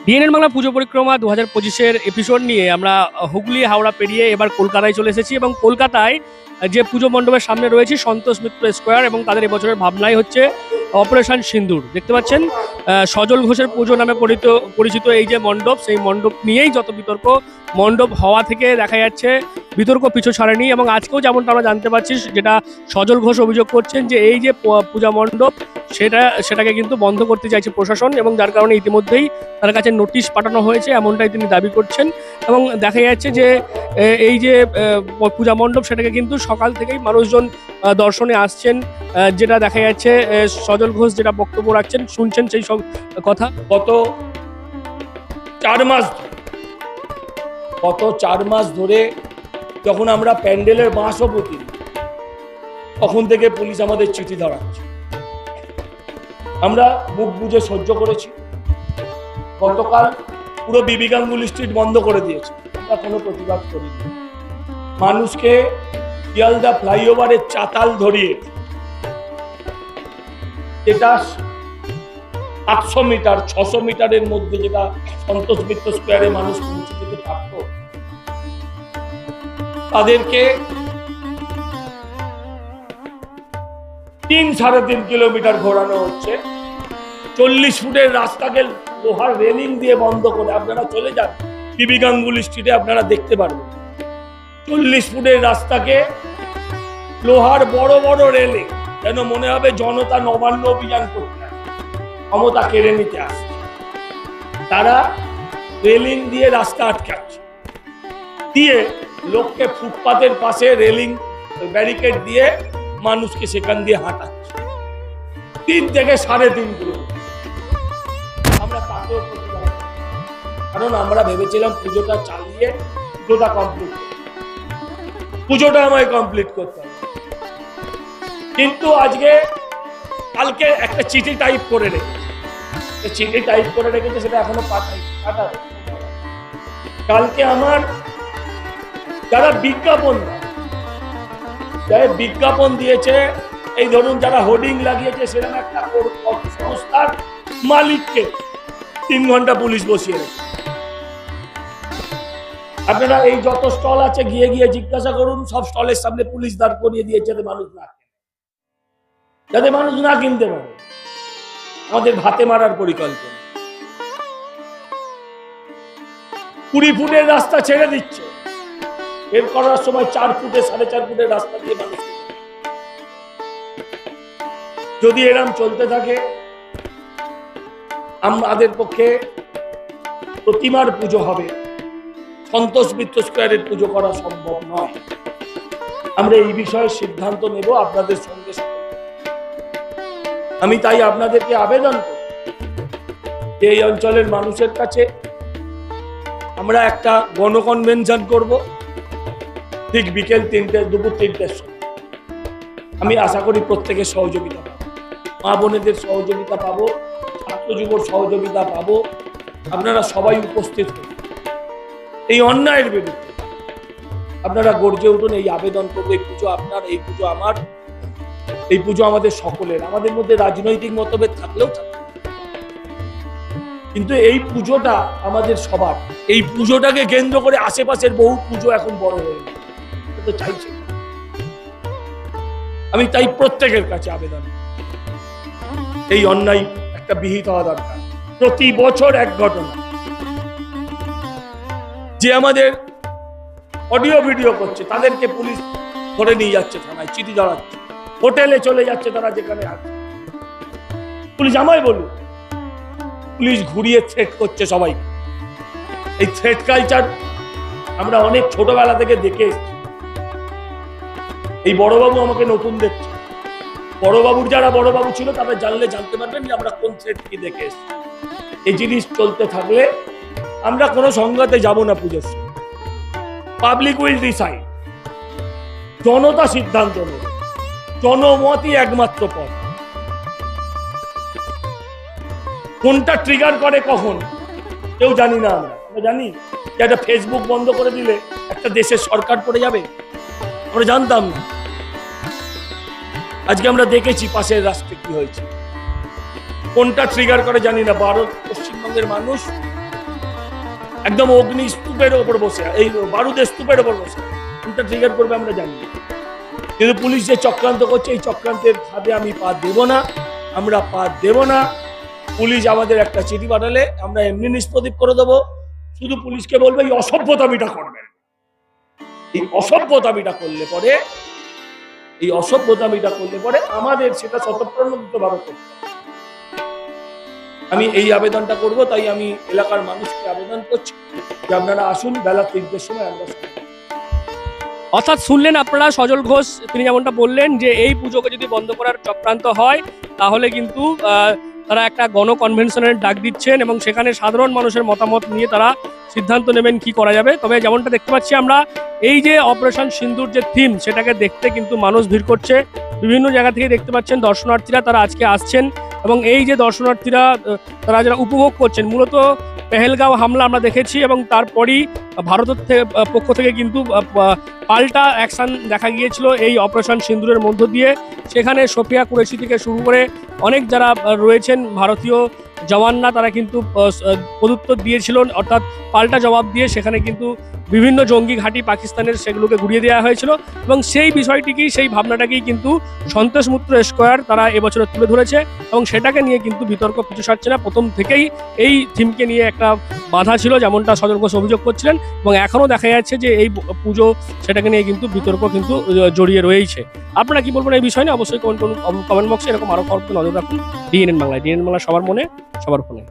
DNN Bangla পুজো পরিক্রমা দু হাজার পঁচিশের এপিসোড নিয়ে আমরা হুগলি, হাওড়া পেরিয়ে এবার কলকাতায় চলে এসেছি এবং কলকাতায় যে পুজো মণ্ডপের সামনে রয়েছে সন্তোষ মিত্র স্কোয়ার এবং তাদের এবছরের ভাবনাই হচ্ছে অপারেশন সিন্দুর। দেখতে পাচ্ছেন সজল ঘোষের পুজো নামে পরিচিত পরিচিত এই যে মণ্ডপ, সেই মণ্ডপ নিয়েই যত বিতর্ক মণ্ডপ হওয়া থেকে দেখা যাচ্ছে বিতর্ক পিছু ছাড়েনি এবং আজকেও যেমনটা আমরা জানতে পারছি, যেটা সজল ঘোষ অভিযোগ করছেন যে এই যে পূজা মণ্ডপ, সেটা, সেটাকে কিন্তু বন্ধ করতে চাইছে প্রশাসন এবং যার কারণে ইতিমধ্যেই তার কাছে নোটিশ পাঠানো হয়েছে, এমনটাই তিনি দাবি করছেন এবং দেখা যাচ্ছে যে এই যে পূজা মণ্ডপ, সেটাকে কিন্তু সকাল থেকেই মানুষজন দর্শনে আসছেন যেটা দেখা যাচ্ছে সজল ঘোষ যেটা বক্তব্য রাখছেন, শুনছেন সেই সব কথা। গত চার মাস গত চার মাস ধরে যখন আমরা প্যান্ডেলের বাঁশও পুঁতি তখন থেকে পুলিশ আমাদের চিঠি ধরাচ্ছে। আমরা মুখ বুঝে সহ্য করেছি। গতকাল পুরো বিবি গাঙ্গুলি স্ট্রিট বন্ধ করে দিয়েছে। আমরা কোনো প্রতিবাদ করিনি। মানুষকে শিয়ালদা ফ্লাইওভারের চাতাল ধরিয়ে যেটা আটশো মিটার, ছশো মিটারের মধ্যে যেটা সন্তোষ মিত্র স্কোয়ারে মানুষ পৌঁছে যেতে পারত তাদেরকে তিন সাড়ে তিন কিলোমিটার ঘোরানো হচ্ছে। চল্লিশ ফুটের রাস্তাকে লোহার রেলিং দিয়ে বন্ধ করে আপনারা চলে যান। বিবি গাঙ্গুলি স্ট্রিটে আপনারা দেখতে পারবেন। চল্লিশ ফুটের রাস্তাকে লোহার বড় বড় রেলিং, যেন মনে হবে জনতা নবান্ন অভিযান করতে ক্ষমতা কেড়ে নিতে আসছে। তারা রেলিং দিয়ে রাস্তা আটকাচ্ছে। দিয়ে লোককে ফুটপাতের পাশে রেলিং ব্যারিকেড দিয়ে মানুষকে সেখান দিয়ে হাঁটাচ্ছে। তিন থেকে সাড়ে তিন আমরা তাতেও কারণ আমরা ভেবেছিলাম পুজোটা চালিয়ে পুজোটা কমপ্লিট পুজোটা আমায় কমপ্লিট করতে কিন্তু আজকে কালকে একটা চিঠি টাইপ করে রেখেছে। চিঠি টাইপ করে রেখেছে, সেটা এখনও পাঠাই কালকে আমার যারা বিজ্ঞাপন যারা বিজ্ঞাপন দিয়েছে, এই ধরুন যারা হোর্ডিং লাগিয়েছে, সেরকম একটা সংস্থার মালিককে তিন ঘণ্টা পুলিশ বসিয়ে রেখেছে। আপনারা এই যত স্টল আছে, গিয়ে গিয়ে জিজ্ঞাসা করুন, সব স্টলের সামনে পুলিশ দাঁড় করিয়ে দিয়েছে, যাতে মানুষ না যাতে মানুষ না কিনতে পারে। আমাদের ভাতে মারার পরিকল্পনা। কুড়ি ফুটের রাস্তা ছেড়ে দিচ্ছে। বের করার সময় চার ফুটে, সাড়ে চার ফুটের রাস্তা দিয়ে মানুষ যদি এরম চলতে থাকে, আমাদের পক্ষে প্রতিমার পুজো হবে। সন্তোষ মিত্র স্কোয়ারের পুজো করা সম্ভব নয়। আমরা এই বিষয়ে সিদ্ধান্ত নেব আপনাদের সঙ্গে সঙ্গে। আমি তাই আপনাদেরকে আবেদন করি যে এই অঞ্চলের মানুষের কাছে আমরা একটা গণকনভেনশন করব। ঠিক বিকেল তিনটে, দুপুর তিনটের সময়। আমি আশা করি প্রত্যেকের সহযোগিতা পাবো। মা বোনেদের সহযোগিতা পাবো, ছাত্র যুবর সহযোগিতা পাবো। আপনারা সবাই উপস্থিত হন এই অন্যায়ের বিরুদ্ধে আপনারা গর্জে উঠুন, এই আবেদন করব, এই পুজো আপনার, এই পুজো আমার, এই পুজো আমাদের সকলের। আমাদের মধ্যে রাজনৈতিক মতভেদ থাকলেও কিন্তু এই পুজোটা আমাদের সবার। এই পুজোটাকে কেন্দ্র করে আশেপাশের বহু পুজো এখন বড় হয়ে গেছে। এটা তো চাইছে আমি তাই প্রত্যেকের কাছে আবেদন এই অন্যায় একটা বিহিত হওয়া দরকার। প্রতি বছর এক ঘটনা। যে আমাদের অডিও ভিডিও করছে, তাদেরকে পুলিশ ধরে নিয়ে যাচ্ছে থানায়, চিঠি দাঁড়াচ্ছে হোটেলে চলে যাচ্ছে তারা যেখানে আছে। পুলিশ আমায় বলুন পুলিশ ঘুরিয়ে থ্রেট করছে সবাই এই থ্রেট কালচার আমরা অনেক ছোটবেলা থেকে দেখে এসেছি। এই বড়বাবু আমাকে নতুন দেখছে। বড়বাবুর যারা বড়বাবু ছিল তারা জানলে জানতে পারবেন যে আমরা কোন থ্রেট কি দেখে এসেছি। এই জিনিস চলতে থাকলে আমরা কোনো সংঘাতে যাব না পুজোর পাবলিক উইল ডিসাইড জনতা সিদ্ধান্ত নেবে। জনমতই একমাত্র পথ। কোনটা ট্রিগার করে কখন, কেউ জানি না আমরা। আমরা জানি যে একটা ফেসবুক বন্ধ করে দিলে একটা দেশের সরকার পড়ে যাবে। আমরা জানতাম না। আজকে আমরা দেখেছি পাশের রাষ্ট্রে কি হয়েছে। কোনটা ট্রিগার করে জানি না, ভারত, পশ্চিমবঙ্গের মানুষ একদম অগ্নি স্তূপের ওপর বসে এই বারুদের স্তূপের ওপর বসে কোনটা ট্রিগার করবে আমরা জানি। কিন্তু পুলিশ যে চক্রান্ত করছে, এই চক্রান্তের ফাঁদে আমি পা দেব না, আমরা পা দেব না। পুলিশ আমাদের একটা চিঠি পাঠালে, আমরা এমনি নিষ্পত্তি করে দেবো। শুধু পুলিশকে বলবে, এই অসভ্যতামিটা করবেন এই অসভ্যতামিটা করলে পরে এই অসভ্যতামিটা করলে পরে আমাদের সেটা স্বতঃপ্রণোদিত দিতে করতে আমি এই আবেদনটা করব, তাই আমি এলাকার মানুষকে আবেদন করছি যে আপনারা আসুন, বেলা তিনটের সময় আমরা অর্থাৎ শুনলেন আপনারা সজল ঘোষ, তিনি যেমনটা বললেন যে এই পুজোকে যদি বন্ধ করার চক্রান্ত হয়, তাহলে কিন্তু তারা একটা গণকনভেনশনের ডাক দিচ্ছেন এবং সেখানে সাধারণ মানুষের মতামত নিয়ে তারা সিদ্ধান্ত নেবেন কি করা যাবে। তবে যেমনটা দেখতে পাচ্ছি আমরা, এই যে অপারেশন সিন্দুর যে থিম, সেটাকে দেখতে কিন্তু মানুষ ভিড় করছে। বিভিন্ন জায়গা থেকে দেখতে পাচ্ছেন দর্শনার্থীরা তারা আজকে আসছেন এবং এই যে দর্শনার্থীরা তারা যারা উপভোগ করছেন, মূলত পেহেলগাঁও হামলা আমরা দেখেছি এবং তারপরই ভারতের পক্ষ থেকে কিন্তু পাল্টা অ্যাকশান দেখা গিয়েছিল এই অপারেশন সিন্দুরের মধ্য দিয়ে। সেখানে সোফিয়া কুরেশি থেকে শুরু করে অনেক যারা রয়েছেন ভারতীয় জওয়ানরা, তারা কিন্তু প্রত্যুত্তর দিয়েছিল অর্থাৎ পাল্টা জবাব দিয়ে সেখানে কিন্তু বিভিন্ন জঙ্গি ঘাঁটি পাকিস্তানের সেগুলোকে ঘুরিয়ে দেওয়া হয়েছিল এবং সেই বিষয়টিকেই, সেই ভাবনাটাকেই কিন্তু সন্তোষ মুত্র স্কোয়ার তারা এবছরে তুলে ধরেছে এবং সেটাকে নিয়ে কিন্তু বিতর্ক পিছু সারছে না। প্রথম থেকেই এই থিমকে নিয়ে একটা বাধা ছিল যেমনটা সজল ঘোষ অভিযোগ করছিলেন এবং এখনও দেখা যাচ্ছে যে এই পুজো সেটাকে নিয়ে কিন্তু বিতর্ক কিন্তু জড়িয়ে রয়েছে। আপনারা কি বলবেন এই বিষয় নিয়ে? অবশ্যই কমেন্ট কমেন্ট বক্সে এরকম আরও খবর নজর রাখুন। ডিএনএন বাংলায় ডিএনএন বাংলা সবার মনে, সবার ফোনে।